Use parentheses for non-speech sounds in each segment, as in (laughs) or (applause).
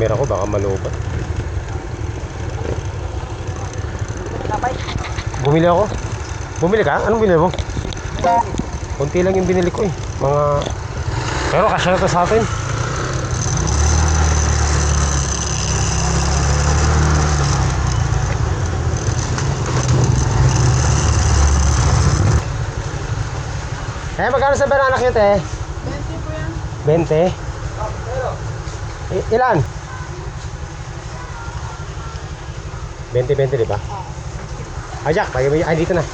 camera ko, baka malubat. Bumili ako. Bumili ka? Anong binili mo? Kunti lang yung binili ko eh. Mga... Pero kasya na to sa atin. Eh, magkano sa bananak nyo, te? 20 po yan. 20? I- ilan? 20-20, di ba? Ah, Jack, lagay mo. Ay, dito na.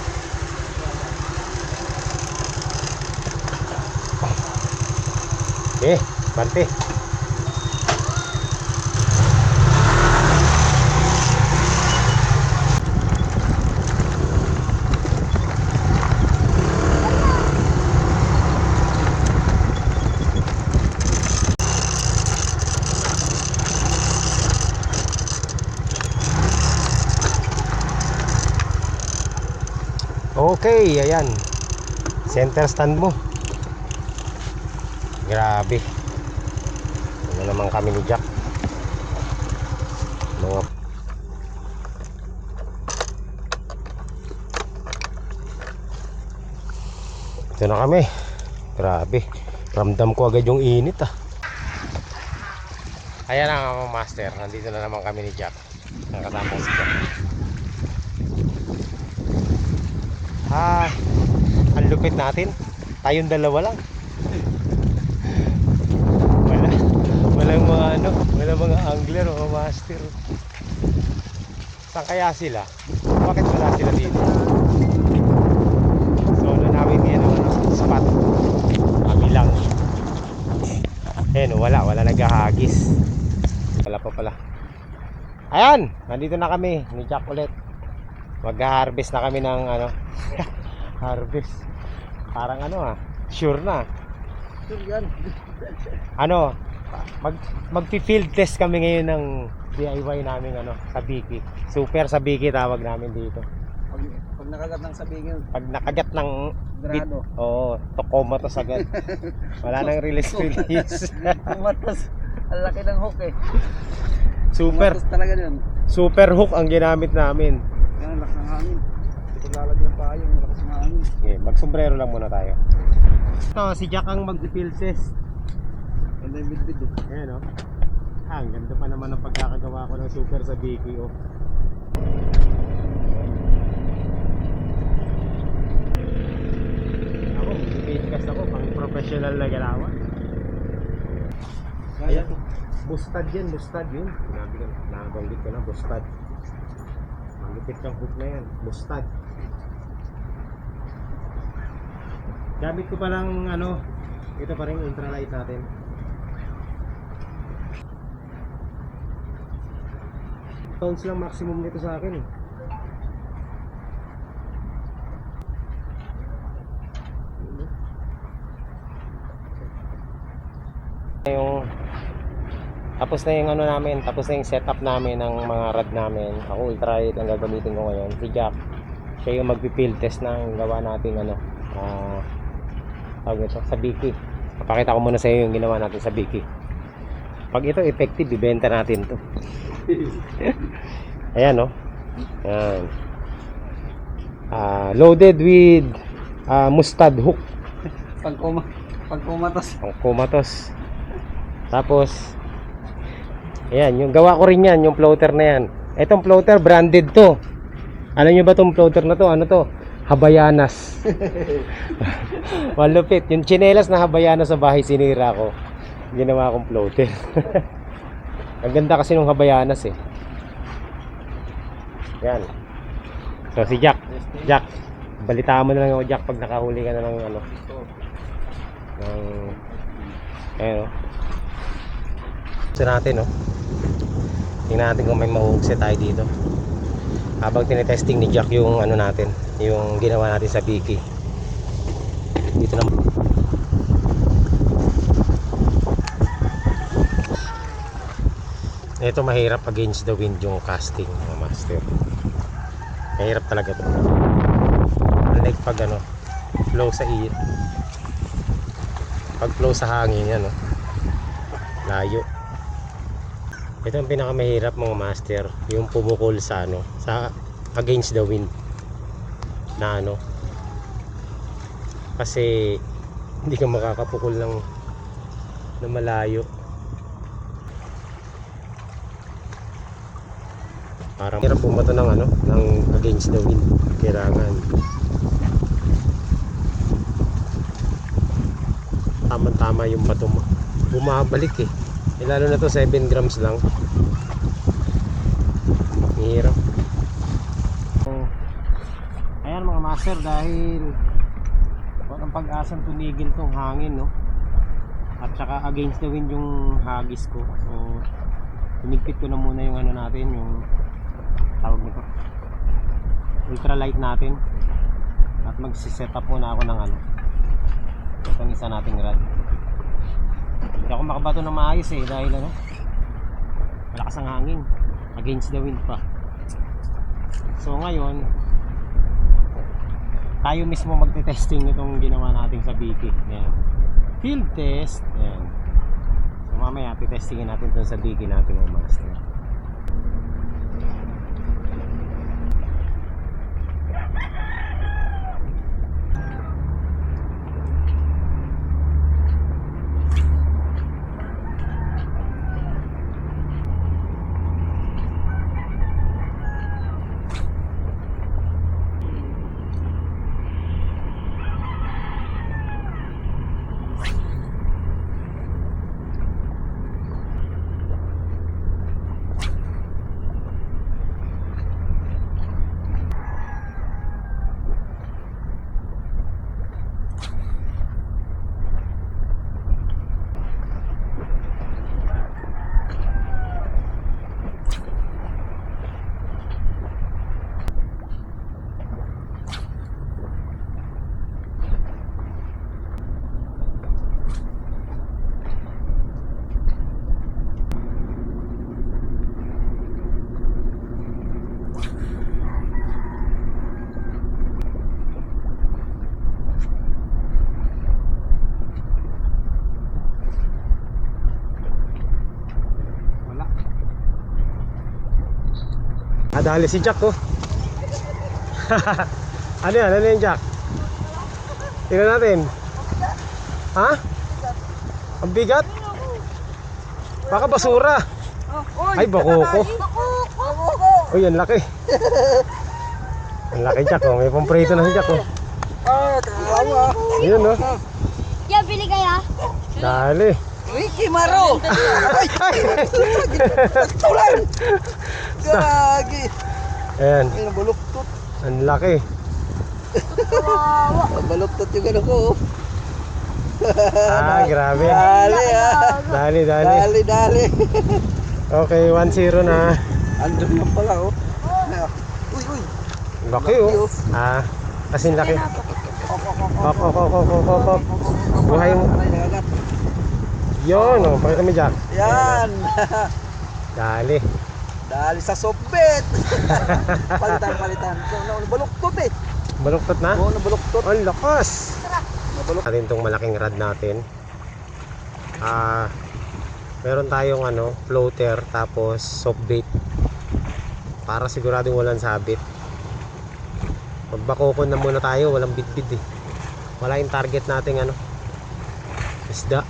Eh, bante. Okay, ayan. Center stand mo. Grabe. Ano naman kami ni Jack. Mga Ito na kami. Grabe. Ramdam ko agad yung init ah. Ayan na mga master. Nandito na naman kami ni Jack. Nakasama ko si Jack. Ah, ang lupit natin. Tayong dalawa lang. Wala. Walang mga ano, walang mga angler o master. Saan kaya sila? Bakit wala sila dito? So, ano namin yan ang ano, spot. Kami lang. Eh, no, wala. Wala naghahagis. Wala pa pala. Ayan! Nandito na kami ni Jack ulit. Mag-harvest na kami ng ano, (laughs) harvest. Parang ano ah, sure na. Sure yan. Ano, mag magpi-field test kami ngayon ng DIY namin ano, sa Biki. Super sa Biki tawag namin dito. Pag, pag nakagat ng sabingin, Pag nakagat ng grado. oo, tokomatos agad. Wala nang release (laughs) release. Kumatos. Ang laki ng hook eh. super talaga yun. super hook ang ginamit namin. Yan, ang lakas ng hangin. Hindi ko lalagyan pa yung lakas ng hangin. Okay, magsombrero lang muna tayo. Ito, si Jack ang magpi-field test. Ganda yung bidbid eh. Ayan o. Ah, ang ganda pa naman ng pagkakagawa ko ng super sa oh. Ako, podcast ako, pang professional na galawan. Kaya to. Bustad yan, bustad yun. Sinabi ko, nakabanggit ko na, bustad. Malupit yung hook na yan, bustad. Gamit ko pa lang ano, ito pa rin ultralight natin. Pounds lang maximum nito sa akin eh. Yung tapos na yung ano namin, tapos na yung setup namin ng mga rad namin. Ako ultralight ang gagamitin ko ngayon. Si Jack, siya yung magpi-field test ng gawa natin ano, ah tawag nito, sa Biki. Papakita ko muna sa iyo yung ginawa natin sa Biki. Pag ito effective, ibenta natin to. (laughs) Ayan no. Ayan. Ah, loaded with ah, mustard hook. Pag, kuma, pag kumatos. Ang kumatos. Tapos, ayan, yung gawa ko rin yan, yung floater na yan. Itong floater, branded to. Alam nyo ba tong floater na to? Ano to? Habayanas. (laughs) Malupit. Yung chinelas na Habayanas sa bahay, sinira ko. Ginawa akong floater. (laughs) Ang ganda kasi nung Habayanas eh. Yan. So si Jack. Jack, balitaan mo na lang ako Jack pag nakahuli ka na ng ano. Ng... Ayan o. Gusto natin, no? Tingnan natin kung may mahuhugse tayo dito. Habang tinetesting ni Jack yung ano natin, yung ginawa natin sa Biki. Dito na. Ito mahirap against the wind yung casting, mga master. Mahirap talaga to. Unlike pag ano, flow sa i pag flow sa hangin yan, no? Layo. Ito ang pinakamahirap mga master, yung pumukol sa ano, sa against the wind. Na ano. Kasi hindi ka makakapukol ng na malayo. Parang hirap bumato ng ano, ng against the wind. Kailangan tama-tama yung bato. Bumabalik eh. Lalo na to 7 grams lang. Ang Hirap. Ayan mga master dahil walang pag-asang tumigil tong hangin no. At saka against the wind yung hagis ko. So tinigpit ko na muna yung ano natin yung tawag nito ultralight natin at magsiset up muna ako ng ano itong isa nating rod hindi ako makabato ng maayos eh dahil ano malakas ang hangin. Against the wind pa. So ngayon tayo mismo magte-testing nitong ginawa natin sa Biki Ayan. field test. Ayan. so mamaya titestingin natin itong sa Biki natin mga master Wala. Ah, dali si Jack oh. (laughs) ano yan? Ano yan Jack? Tingnan natin. Ha? Ang bigat? Baka basura. Ay, bakoko. Uy, ang laki. Ang laki Jack oh. May pamprito na si Jack oh. Ah, tawa. Ayun oh. Yeah, bili kaya? Dali. Uy, Kimaro! Ay, ay! Tulan! Gagi! Ayan. Ay, nabaluktot. Ang laki. Kawawa. Nabaluktot yung ano ko. Ah, grabe. Dali ah! Dali, dali. Dali, dali. Okay, 1-0 na. Andun lang pala oh. Uy, uy! Laki oh. Ah, kasing laki. Ok, ok, ok. Hop, hop, hop, hop, hop, hop, hop. Buhay mo. Yun, oh, pakita mo Jack. Yan! Dali. Dali sa sobbet! (laughs) palitan, palitan. So, na- nabaluktot eh. Baluktot na. Oo, nabaluktot. Ang lakas. Nabaluktot. Natin tong malaking rod natin. Ah, meron tayong ano, floater tapos soft bait. Para siguradong walang sabit. Magbakokon na muna tayo, walang bitbit eh. Wala yung target nating ano, isda.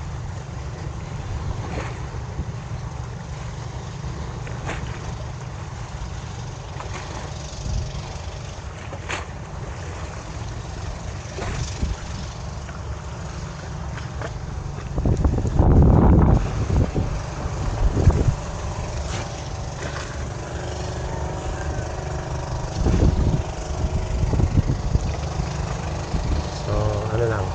So, ano lang.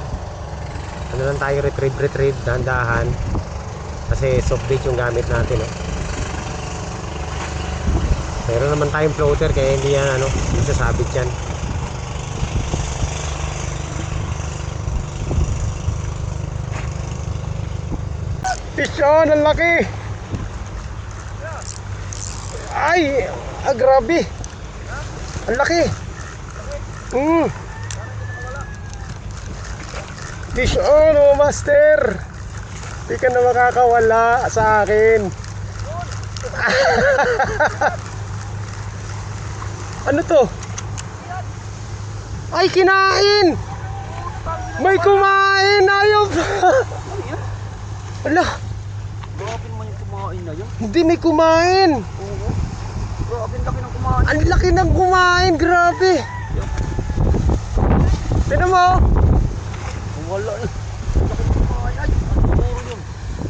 Ano lang tayo retrieve retrieve dahan-dahan. Kasi soft bait yung gamit natin, eh. Meron naman tayong floater kaya hindi yan ano, hindi yan. Fish on, ang laki! Ay, ah, grabe! Ang laki! Mm. Fish on, oh master! Di ka na makakawala sa akin. (laughs) ano to? Ay, kinain! May kumain! Ayaw! (laughs) Ala, Grabe naman yung kumain na yun. hindi may kumain! Oo. Grabe ang laki ng kumain. Ang laki ng kumain, grabe! Tignan mo! Wala na. Kumain. Ay, siguro yun.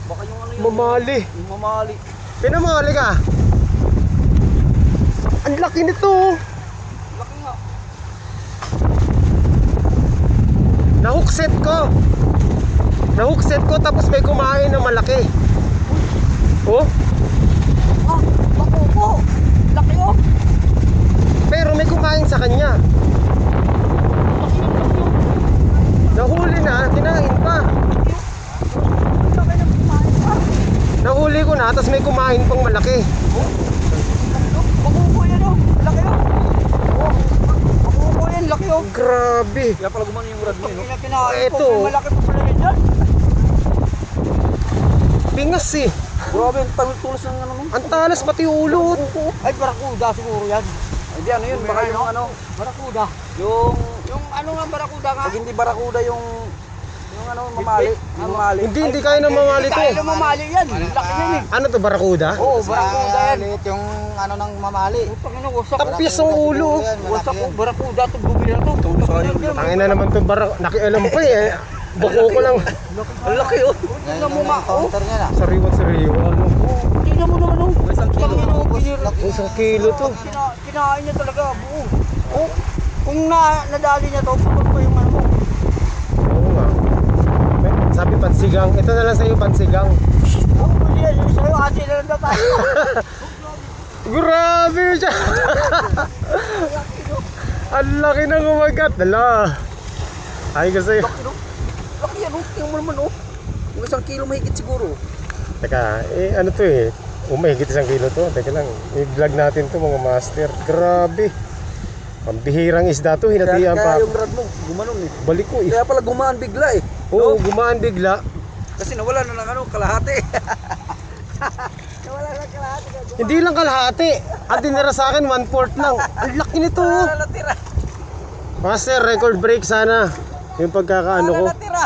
Baka yung ano yun. Mamali! Yung mamali. Tignan mo, halika! Ang laki nito! Laki nga. Nahookset ko! Nahookset ko tapos may kumain na malaki. Oh, Ah, bako po. Laki oh. pero may kumain sa kanya. Nahuli na, kinain pa. Laki ng kumain pa. Nahuli ko na, tapos may kumain pang malaki. Bako po yan oh. Laki oh. Oh, bako po yan. Laki oh. Grabe. Kaya pala gumano yung rad mo yun. Ah, Kinain ito. ko. May malaki pa pala rin yan. Pingas eh. Grabe ang tulos ng ano. Talas pati ulo. Ay, barakuda siguro yan. Ay, di ano yun, baka yung ano, barakuda. Yung, yung ano nga barakuda nga? Pag hindi barakuda yung, yung ano, mamali. Yung mamali. Hindi, hindi kaya na mamali to. Kaya na mamali yan. Laki yan eh. Ano to, barakuda? Oo, barakuda yan. yung ano ng mamali. Tapis ang ulo. Wasak ko, barakuda to, bumili na to. Tangin na naman to barak. Nakialam pa eh. (laughs) Buko ko lang. Ang laki oh. Yan Tingnan mo yung ma, oh. niya na. Sariwan sariwa. Ano? Tingnan mo naman Isang kilo. Isang kilo to. Kina, kinain niya talaga, buo. Oh, kung na, nadali niya to, putol pa yung ano. Oo nga. May- Sabi pansigang. Ito na lang sa'yo pansigang. Oh, pwede yan. Sa'yo, ate na lang daw tayo. (laughs) Grabe siya. Ang laki ng umagat. Dala. Ay ko sa'yo. Laki no? Laki yan oh. Tingnan mo naman oh. Yung isang kilo mahigit siguro. Teka, eh ano to eh. Umahigit isang kilo to. Teka lang. I-vlog natin to mga master. Grabe. Pambihirang isda to. Hinatian pa. Kaya yung rad mo, gumanon eh. Balik ko eh. Kaya pala gumaan bigla eh. Oo, gumaan bigla. Kasi nawala na lang ano, kalahati. (laughs) nawala na kalahati. Hindi lang kalahati. Ang tinira sa akin, one fourth lang. Ang laki nito. oh. Wala na tira. Master, record break sana. Yung pagkakaano ko. Wala na tira.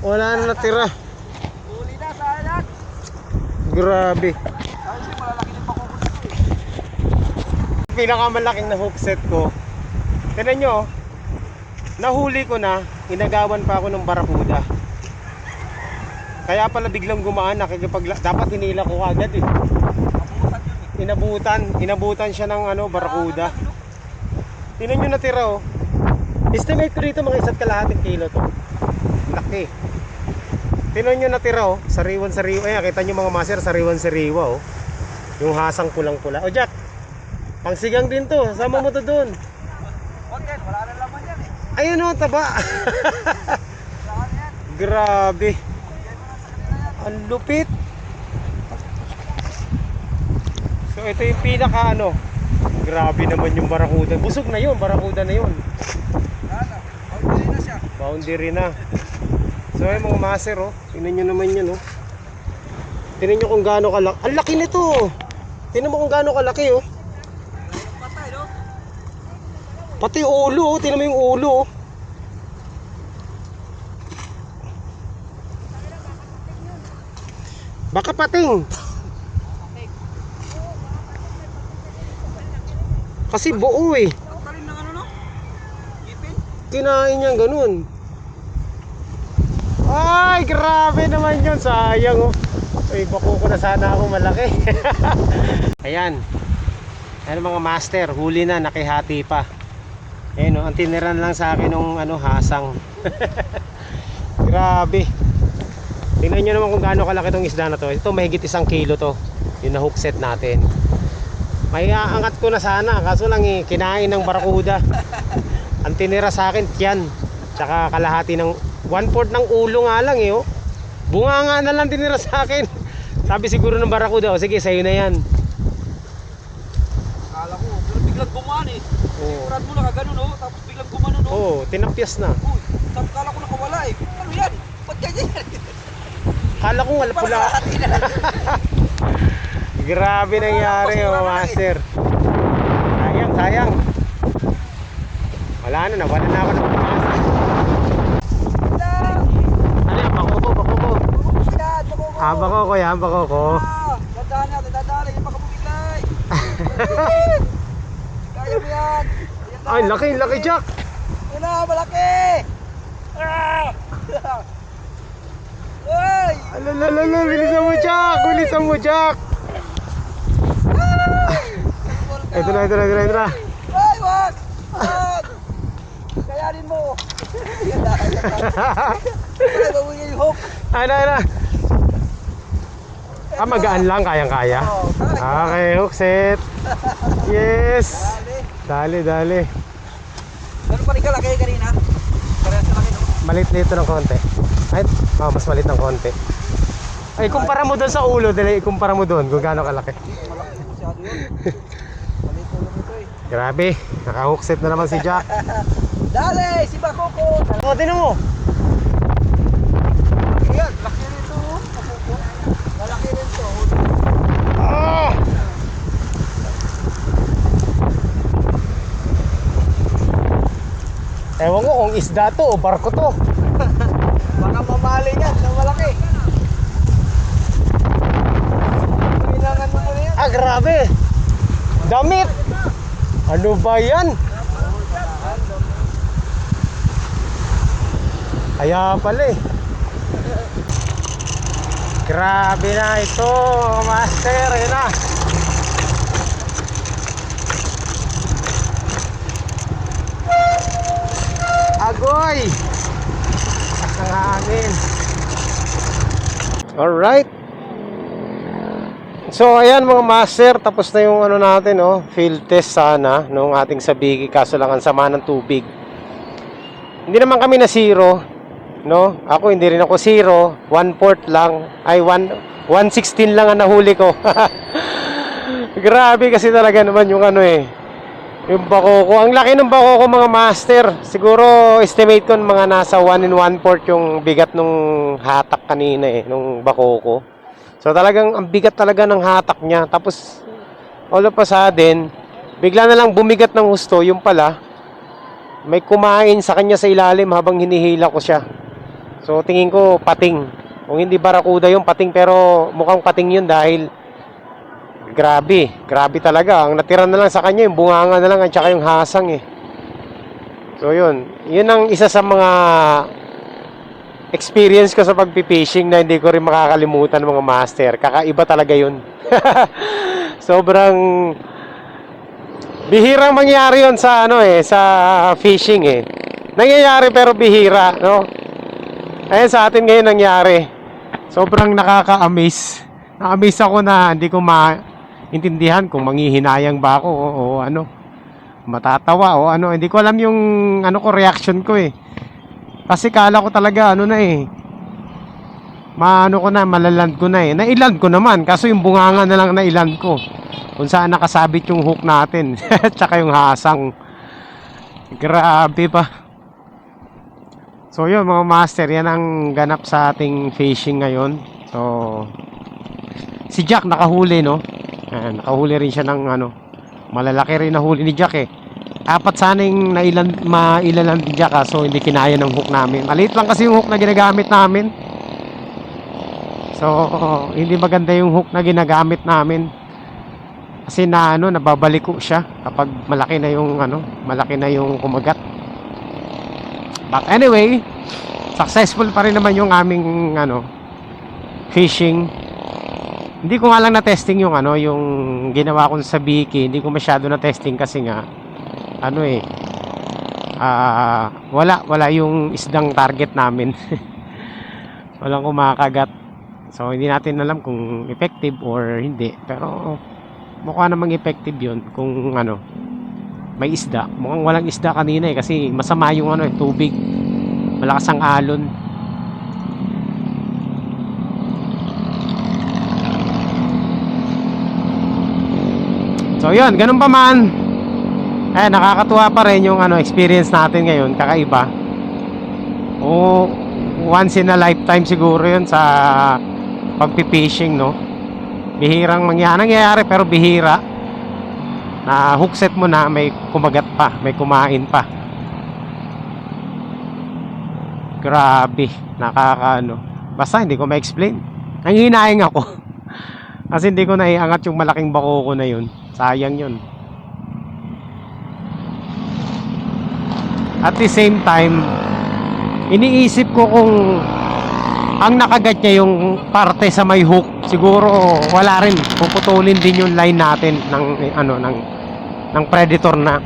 Wala na natira. Huli na sa anak. Grabe. Pinakamalaking na hook set ko. Tignan nyo. oh. Nahuli ko na. Inagawan pa ako ng barakuda. Kaya pala biglang gumaan. Nakikipag... Dapat hinila ko agad eh. Inabutan. Inabutan siya ng ano, barakuda. Tingnan nyo natira oh. Estimate ko dito mga isa't kalahating kilo to. Laki. Tingnan nyo natira oh. Sariwan sariwa. Ayan, kita nyo mga master, sariwan sariwa oh. Yung hasang pulang-pula. O Jack, pangsigang din to. Sama mo to doon. Yan, wala na laman yan eh. Ayun oh, taba. Grabe. Ang lupit. So ito yung pinaka ano. Grabe naman yung barakuda. Busog na yun, barakuda na yun. Huwag na siya. Boundary na. So ay mga master oh. Tingnan nyo naman yan oh. Tingnan nyo kung gaano kalaki. Ang laki nito oh. Tingnan mo kung gaano kalaki oh. Pati yung ulo oh. Tingnan mo yung ulo oh. Baka pating. Kasi buo eh. Ano? Kinain niya ganun. Ay, grabe naman yun. Sayang oh. Ay, bako ko na sana ako malaki. (laughs) Ayan. Ayan mga master, huli na, nakihati pa. Ayan oh, ang tiniran lang sa akin ng ano, hasang. (laughs) grabe. Tingnan nyo naman kung gaano kalaki tong isda na to. Ito mahigit isang kilo to. Yung na hook set natin. May aangat ko na sana, kaso lang eh, kinain ng barakuda. (laughs) Ang tinira sa akin, tiyan. Tsaka kalahati ng, one fourth ng ulo nga lang eh, oh. Bunga nga na lang tinira sa akin. (laughs) Sabi siguro ng barakuda, oh, sige, sa'yo na yan. Kala ko, pero biglang gumaan eh. Rad mo nakaganon oh, tapos biglang gumanon oh. Oo, tinapyas na. Uy, sabi kala ko nakawala eh. Ano yan? Ba't ganyan (laughs) yan? Kala ko wala pula. (laughs) Grabe nangyari oh, master. Sayang, sayang. Wala na, nawala na ako ng master. Ano yan, bakoko, bakoko. Yan, bakoko. Ah, bakoko yan, bakoko. Ah, Dadaan na, dadaan na, yung makabumiglay. (laughs) Kaya mo yan. Na. Ay, laki, laki Jack. Yun na, malaki. Ah! Uy! Alalala, bilisan mo Jack, bilisan mo Jack. (laughs) Ito na, ito na, ito na, ito na. Ay, wag! Wag! Kayanin mo. (laughs) Yan na, yan na. Ay, yung hook. Ano, ano. Ah, magaan lang, kayang-kaya. Kaya. Okay, hook set. Yes. Dali. Dali. Ganun pa rin kalaki kanina. Parehas na laki, no? Malit nito ng konti. Ay, oh, mas malit ng konti. Ay, kumpara mo doon sa ulo, dali, kumpara mo doon kung gaano kalaki. Malaki masyado yun. Maliit ulo nito eh. Grabe, naka-hook set na naman si Jack. (laughs) Dali! Si Bakoko! Oh, tinan mo. Laki yan. Laki rin ito. oh. Bakoko. Malaki rin to. Ah! Ewan ko kung isda to o barko to. (laughs) Baka mamali yan. Na malaki. Kailangan mo muna yan. Ah, grabe. Damit. Ano ba yan? Kaya pala eh. Grabe na ito, master. Ayun na. Agoy! Lakas ng hangin. Alright. So ayan mga master, tapos na yung ano natin, no, field test sana nung ating sabigi kaso lang ang sama ng tubig. Hindi naman kami na zero, no? Ako hindi rin ako zero, one fourth lang, ay one 116 lang ang nahuli ko. (laughs) Grabe kasi talaga naman yung ano eh. Yung bako ko. Ang laki ng bako ko mga master. Siguro estimate ko mga nasa 1 in 1 fourth yung bigat nung hatak kanina eh. Nung bako ko. So talagang ang bigat talaga ng hatak niya. Tapos all of a sudden, bigla na lang bumigat ng husto. Yung pala, may kumain sa kanya sa ilalim habang hinihila ko siya. So tingin ko pating. Kung hindi barakuda yung pating pero mukhang pating yun dahil grabe, grabe talaga. Ang natira na lang sa kanya yung bunganga na lang at saka yung hasang eh. So yun, yun ang isa sa mga experience ko sa pagpipishing na hindi ko rin makakalimutan mga master. Kakaiba talaga yun. (laughs) Sobrang bihirang mangyari yun sa ano eh, sa fishing eh. Nangyayari pero bihira, no? Ayun sa atin ngayon nangyari. Sobrang nakaka-amaze. Na-amaze ako na hindi ko maintindihan kung manghihinayang ba ako o, o ano. Matatawa o ano. Hindi ko alam yung ano ko reaction ko eh. Kasi kala ko talaga ano na eh. Maano ko na, malaland ko na eh. Nailand ko naman. Kaso yung bunganga na lang nailand ko. Kung saan nakasabit yung hook natin. (laughs) Tsaka yung hasang. Grabe pa. So yun mga master, yan ang ganap sa ating fishing ngayon. So si Jack nakahuli no. Ayan, nakahuli rin siya ng ano. Malalaki rin nahuli ni Jack eh. Apat sana yung nailan, mailalan ni Jack ah, so hindi kinaya ng hook namin. Maliit lang kasi yung hook na ginagamit namin. So hindi maganda yung hook na ginagamit namin. Kasi na ano, nababaliko siya kapag malaki na yung ano, malaki na yung kumagat. But anyway, successful pa rin naman yung aming ano fishing. Hindi ko nga lang na-testing yung ano, yung ginawa ko sa Biki. Hindi ko masyado na-testing kasi nga ano eh ah wala wala yung isdang target namin. (laughs) Walang kumakagat. So hindi natin alam kung effective or hindi. Pero mukha namang effective 'yun kung ano may isda. Mukhang walang isda kanina eh kasi masama yung ano eh, tubig. Malakas ang alon. So yun, ganun pa man. Eh, nakakatuwa pa rin yung ano, experience natin ngayon, kakaiba. O once in a lifetime siguro yun sa pagpipishing, no? Bihirang mangyari, nangyayari pero bihira. Na hook set mo na may kumagat pa, may kumain pa. Grabe, nakakaano. Basta hindi ko ma-explain. Nanghinaing ako. (laughs) Kasi hindi ko naiangat yung malaking bako ko na yun. Sayang yun. At the same time, iniisip ko kung ang nakagat niya yung parte sa may hook, siguro wala rin. Puputulin din yung line natin ng eh, ano ng ng predator na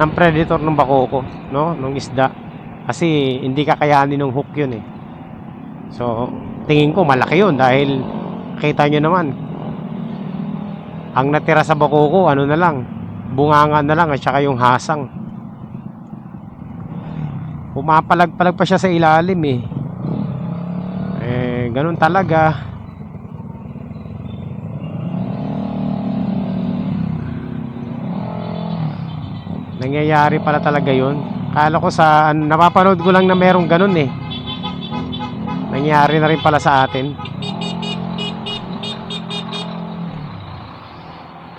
ng predator ng bakoko, no? Ng isda. Kasi hindi kakayanin ng hook yun eh. So, tingin ko malaki yun dahil kita nyo naman ang natira sa bakoko, ano na lang, bunganga na lang at saka yung hasang. Pumapalag-palag pa siya sa ilalim eh. Eh, ganun talaga. Nangyayari pala talaga yun. Kala ko sa, ano, napapanood ko lang na merong ganun eh. Nangyari na rin pala sa atin.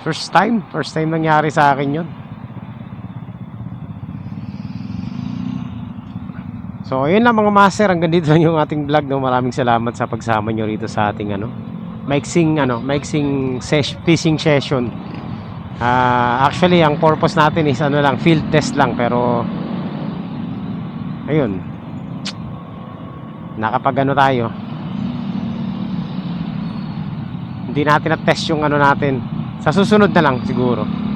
First time, first time nangyari sa akin yun. So, ayun lang mga master, hanggang dito lang yung ating vlog. No? Maraming salamat sa pagsama nyo rito sa ating ano, maiksing, ano, maiksing sesh, fishing session. Ah, actually, ang purpose natin is ano lang, field test lang. Pero, ayun, nakapag ano tayo. Hindi natin na-test yung ano natin. Sa susunod na lang siguro.